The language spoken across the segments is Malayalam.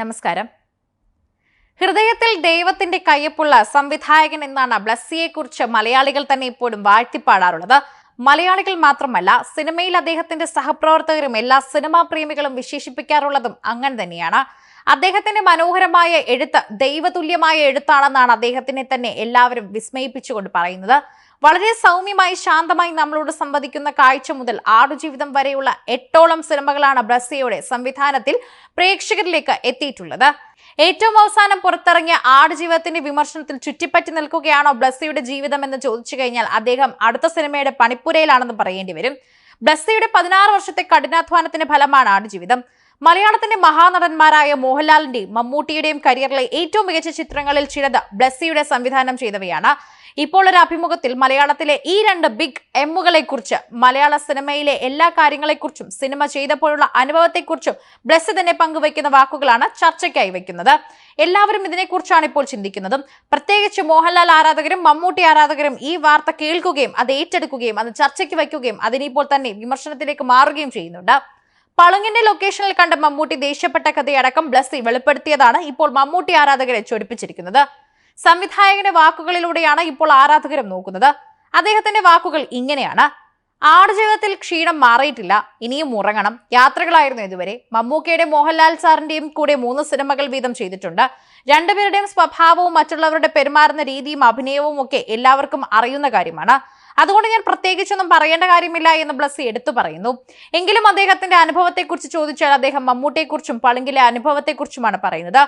നമസ്കാരം. ഹൃദയത്തിൽ ദൈവത്തിന്റെ കയ്യപ്പുള്ള സംവിധായകൻ എന്നാണ് ബ്ലസ്സിയെക്കുറിച്ച് മലയാളികൾ തന്നെ ഇപ്പോഴും വാഴ്ത്തിപ്പാടാറുള്ളത്. മലയാളികൾ മാത്രമല്ല സിനിമയിൽ അദ്ദേഹത്തിന്റെ സഹപ്രവർത്തകരും എല്ലാ സിനിമാ പ്രേമികളും വിശേഷിപ്പിക്കാറുള്ളതും അങ്ങനെ തന്നെയാണ്. അദ്ദേഹത്തിന്റെ മനോഹരമായ എഴുത്ത് ദൈവതുല്യമായ എഴുത്താണെന്നാണ് അദ്ദേഹത്തിനെ തന്നെ എല്ലാവരും വിസ്മയിപ്പിച്ചുകൊണ്ട് പറയുന്നത്. വളരെ സൗമ്യമായി ശാന്തമായി നമ്മളോട് സംവദിക്കുന്ന കാഴ്ച മുതൽ ആടുജീവിതം വരെയുള്ള എട്ടോളം സിനിമകളാണ് ബ്രസിയയുടെ സംവിധാനത്തിൽ പ്രേക്ഷകരിലേക്ക് എത്തിയിട്ടുള്ളത്. ഏറ്റവും അവസാനം പുറത്തിറങ്ങിയ ആടുജീവിതത്തിന്റെ വിമർശനത്തിൽ ചുറ്റിപ്പറ്റി നിൽക്കുകയാണോ ബ്ലസ്സിയുടെ ജീവിതം എന്ന് ചോദിച്ചു കഴിഞ്ഞാൽ അദ്ദേഹം അടുത്ത സിനിമയുടെ പണിപ്പുരയിലാണെന്ന് പറയേണ്ടി വരും. ബ്ലസ്സിയുടെ പതിനാറ് വർഷത്തെ കഠിനാധ്വാനത്തിന്റെ ഫലമാണ് ആടുജീവിതം. മലയാളത്തിന്റെ മഹാനടന്മാരായ മോഹൻലാലിന്റെയും മമ്മൂട്ടിയുടെയും കരിയറിലെ ഏറ്റവും മികച്ച ചിത്രങ്ങളിൽ ചിലത് ബ്ലസ്സിയുടെ സംവിധാനം ചെയ്തവയാണ്. ഇപ്പോൾ ഒരു അഭിമുഖത്തിൽ മലയാളത്തിലെ ഈ രണ്ട് ബിഗ് എമ്മുകളെ കുറിച്ച് മലയാള സിനിമയിലെ എല്ലാ കാര്യങ്ങളെക്കുറിച്ചും സിനിമ ചെയ്തപ്പോഴുള്ള അനുഭവത്തെക്കുറിച്ചും ബ്ലസ് തന്നെ പങ്കുവയ്ക്കുന്ന വാക്കുകളാണ് ചർച്ചയ്ക്കായി വയ്ക്കുന്നത്. എല്ലാവരും ഇതിനെക്കുറിച്ചാണ് ഇപ്പോൾ ചിന്തിക്കുന്നതും. പ്രത്യേകിച്ച് മോഹൻലാൽ ആരാധകരും മമ്മൂട്ടി ആരാധകരും ഈ വാർത്ത കേൾക്കുകയും അത് ഏറ്റെടുക്കുകയും അത് ചർച്ചയ്ക്ക് വയ്ക്കുകയും അതിനിപ്പോൾ തന്നെ വിമർശനത്തിലേക്ക് മാറുകയും ചെയ്യുന്നുണ്ട്. പളുങ്ങിന്റെ ലൊക്കേഷനിൽ കണ്ട മമ്മൂട്ടി ദേഷ്യപ്പെട്ട കഥയടക്കം ബ്ലസ്സി വെളിപ്പെടുത്തിയതാണ് ഇപ്പോൾ മമ്മൂട്ടി ആരാധകരെ ചൊടിപ്പിച്ചിരിക്കുന്നത്. സംവിധായകന്റെ വാക്കുകളിലൂടെയാണ് ഇപ്പോൾ ആരാധകരും നോക്കുന്നത്. അദ്ദേഹത്തിന്റെ വാക്കുകൾ ഇങ്ങനെയാണ്. ആടുജീവിതത്തിൽ ക്ഷീണം മാറിയിട്ടില്ല ഇനിയും ഉറങ്ങണം. യാത്രകളായിരുന്നു ഇതുവരെ. മമ്മൂക്കയുടെ മോഹൻലാൽ സാറിന്റെയും കൂടെ മൂന്ന് സിനിമകൾ വീതം ചെയ്തിട്ടുണ്ട്. രണ്ടുപേരുടെയും സ്വഭാവവും മറ്റുള്ളവരുടെ പെരുമാറുന്ന രീതിയും അഭിനയവും ഒക്കെ എല്ലാവർക്കും അറിയുന്ന കാര്യമാണ്. അതുകൊണ്ട് ഞാൻ പ്രത്യേകിച്ചൊന്നും പറയേണ്ട കാര്യമില്ല എന്ന് ബ്ലസ്സി എടുത്തു പറയുന്നു. എങ്കിലും അദ്ദേഹത്തിന്റെ അനുഭവത്തെക്കുറിച്ച് ചോദിച്ചാൽ അദ്ദേഹം മമ്മൂട്ടിയെക്കുറിച്ചും പളുങ്കിലെ അനുഭവത്തെക്കുറിച്ചുമാണ് പറയുന്നത്.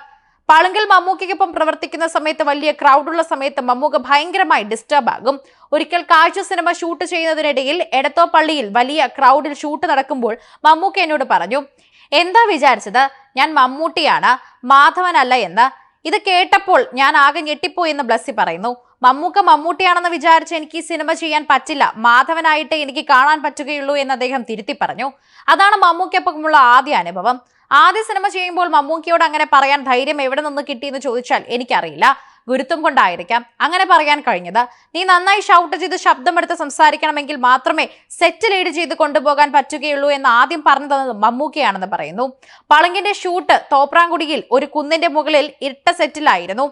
പളുങ്കിൽ മമ്മൂക്കയ്ക്കൊപ്പം പ്രവർത്തിക്കുന്ന സമയത്ത് വലിയ ക്രൗഡുള്ള സമയത്ത് മമ്മൂക്ക ഭയങ്കരമായി ഡിസ്റ്റർബ് ആകും. ഒരിക്കൽ കാഴ്ച സിനിമ ഷൂട്ട് ചെയ്യുന്നതിനിടയിൽ എടത്തോ പള്ളിയിൽ വലിയ ക്രൗഡിൽ ഷൂട്ട് നടക്കുമ്പോൾ മമ്മൂക്ക എന്നോട് പറഞ്ഞു എന്താ വിചാരിച്ചത്? ഞാൻ മമ്മൂട്ടിയാണ് മാധവനല്ല എന്ന്. ഇത് കേട്ടപ്പോൾ ഞാൻ ആകെ ഞെട്ടിപ്പോയി എന്ന് ബ്ലസ്സി പറയുന്നു. മമ്മൂക്ക മമ്മൂട്ടിയാണെന്ന് വിചാരിച്ച് എനിക്ക് ഈ സിനിമ ചെയ്യാൻ പറ്റില്ല. മാധവനായിട്ട് എനിക്ക് കാണാൻ പറ്റുകയുള്ളൂ എന്ന് അദ്ദേഹം തിരുത്തി പറഞ്ഞു. അതാണ് മമ്മൂക്കൊപ്പമുള്ള ആദ്യ അനുഭവം. ആദ്യ സിനിമ ചെയ്യുമ്പോൾ മമ്മൂക്കിയോട് അങ്ങനെ പറയാൻ ധൈര്യം എവിടെ നിന്ന് കിട്ടിയെന്ന് ചോദിച്ചാൽ എനിക്കറിയില്ല. ഗുരുത്വം കൊണ്ടായിരിക്കാം. അങ്ങനെ പറയാൻ കഴിഞ്ഞത് നീ നന്നായി ഷൗട്ട് ചെയ്ത് ശബ്ദമെടുത്ത് സംസാരിക്കണമെങ്കിൽ മാത്രമേ സെറ്റ് ലീഡ് ചെയ്ത് കൊണ്ടുപോകാൻ പറ്റുകയുള്ളൂ എന്ന് ആദ്യം പറഞ്ഞു തന്നത് മമ്മൂക്കയാണെന്ന് പറയുന്നു. പളങ്കിന്റെ ഷൂട്ട് തോപ്രാങ്കുടിയിൽ ഒരു കുന്നിന്റെ മുകളിൽ ഇട്ട സെറ്റിലായിരുന്നു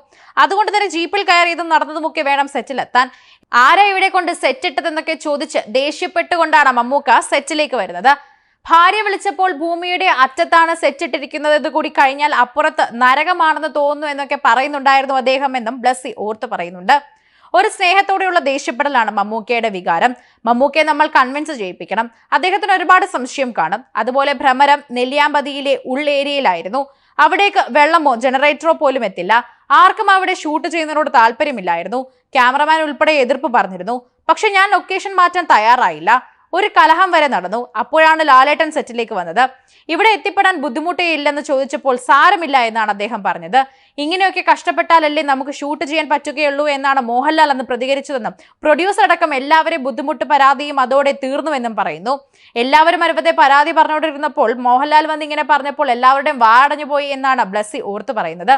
അതുകൊണ്ട് തന്നെ ജീപ്പിൽ കയറിയതും നടന്നതുമൊക്കെ വേണം സെറ്റിലെത്താൻ ആരാ ഇവിടെ കൊണ്ട് സെറ്റ് ഇട്ടതെന്നൊക്കെ ചോദിച്ച് ദേഷ്യപ്പെട്ടുകൊണ്ടാണ് മമ്മൂക്ക സെറ്റിലേക്ക് വരുന്നത്. ഭാര്യ വിളിച്ചപ്പോൾ ഭൂമിയുടെ അറ്റത്താണ് സെറ്റിട്ടിരിക്കുന്നത് കൂടി കഴിഞ്ഞാൽ അപ്പുറത്ത് നരകമാണെന്ന് തോന്നുന്നു എന്നൊക്കെ പറയുന്നുണ്ടായിരുന്നു അദ്ദേഹം എന്നും ബ്ലസ്സി ഓർത്ത് പറയുന്നുണ്ട്. ഒരു സ്നേഹത്തോടെയുള്ള ദേഷ്യപ്പെടലാണ് മമ്മൂക്കയുടെ വികാരം. മമ്മൂക്കയെ നമ്മൾ കൺവിൻസ് ചെയ്യിപ്പിക്കണം. അദ്ദേഹത്തിന് ഒരുപാട് സംശയം കാണും. അതുപോലെ ഭ്രമരം നെല്ലിയാമ്പതിയിലെ ഉള്ളേരിയയിലായിരുന്നു അവിടേക്ക് വെള്ളമോ ജനറേറ്ററോ പോലും എത്തില്ല. ആർക്കും അവിടെ ഷൂട്ട് ചെയ്യുന്നതിനോട് താല്പര്യമില്ലായിരുന്നു. ക്യാമറമാൻ ഉൾപ്പെടെ എതിർപ്പ് പറഞ്ഞിരുന്നു. പക്ഷെ ഞാൻ ലൊക്കേഷൻ മാറ്റാൻ തയ്യാറായില്ല. ഒരു കലഹം വരെ നടന്നു. അപ്പോഴാണ് ലാലേട്ടൻ സെറ്റിലേക്ക് വന്നത്. ഇവിടെ എത്തിപ്പെടാൻ ബുദ്ധിമുട്ടേ ഇല്ലെന്ന് ചോദിച്ചപ്പോൾ സാരമില്ല എന്നാണ് അദ്ദേഹം പറഞ്ഞത്. ഇങ്ങനെയൊക്കെ കഷ്ടപ്പെട്ടാലല്ലേ നമുക്ക് ഷൂട്ട് ചെയ്യാൻ പറ്റുകയുള്ളൂ എന്നാണ് മോഹൻലാൽ അന്ന് പ്രതികരിച്ചതെന്നും പ്രൊഡ്യൂസർ അടക്കം എല്ലാവരെയും ബുദ്ധിമുട്ട് പരാതിയും അതോടെ തീർന്നുവെന്നും പറയുന്നു. എല്ലാവരും അരുവത്തെ പരാതി പറഞ്ഞുകൊണ്ടിരുന്നപ്പോൾ മോഹൻലാൽ വന്ന് ഇങ്ങനെ പറഞ്ഞപ്പോൾ എല്ലാവരുടെയും വാടഞ്ഞു പോയി എന്നാണ് ബ്ലസ്സി ഓർത്തു പറയുന്നത്.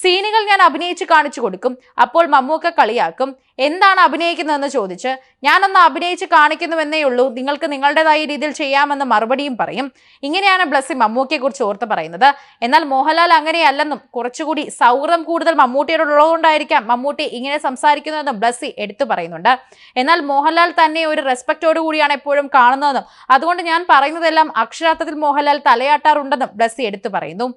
സീനുകൾ ഞാൻ അഭിനയിച്ച് കാണിച്ചു കൊടുക്കും. അപ്പോൾ മമ്മൂക്ക കളിയാക്കും. എന്താണ് അഭിനയിക്കുന്നതെന്ന് ചോദിച്ച് ഞാനൊന്ന് അഭിനയിച്ച് കാണിക്കുന്നുവെന്നേ ഉള്ളൂ. നിങ്ങൾക്ക് നിങ്ങളുടേതായ രീതിയിൽ ചെയ്യാമെന്ന് മറുപടിയും പറയും. ഇങ്ങനെയാണ് ബ്ലസ്സി മമ്മൂക്കയെക്കുറിച്ച് ഓർത്ത് പറയുന്നത്. എന്നാൽ മോഹൻലാൽ അങ്ങനെയല്ലെന്നും കുറച്ചുകൂടി സൗഹൃദം കൂടുതൽ മമ്മൂട്ടിയോടുള്ളതുകൊണ്ടായിരിക്കാം മമ്മൂട്ടി ഇങ്ങനെ സംസാരിക്കുന്നതെന്നും ബ്ലസ്സി എടുത്തു പറയുന്നുണ്ട്. എന്നാൽ മോഹൻലാൽ തന്നെ ഒരു റെസ്പെക്റ്റോടു കൂടിയാണ് എപ്പോഴും കാണുന്നതെന്നും അതുകൊണ്ട് ഞാൻ പറയുന്നതെല്ലാം അക്ഷരാർത്ഥത്തിൽ മോഹൻലാൽ തലയാട്ടാറുണ്ടെന്നും ബ്ലസ്സി എടുത്തു പറയുന്നു.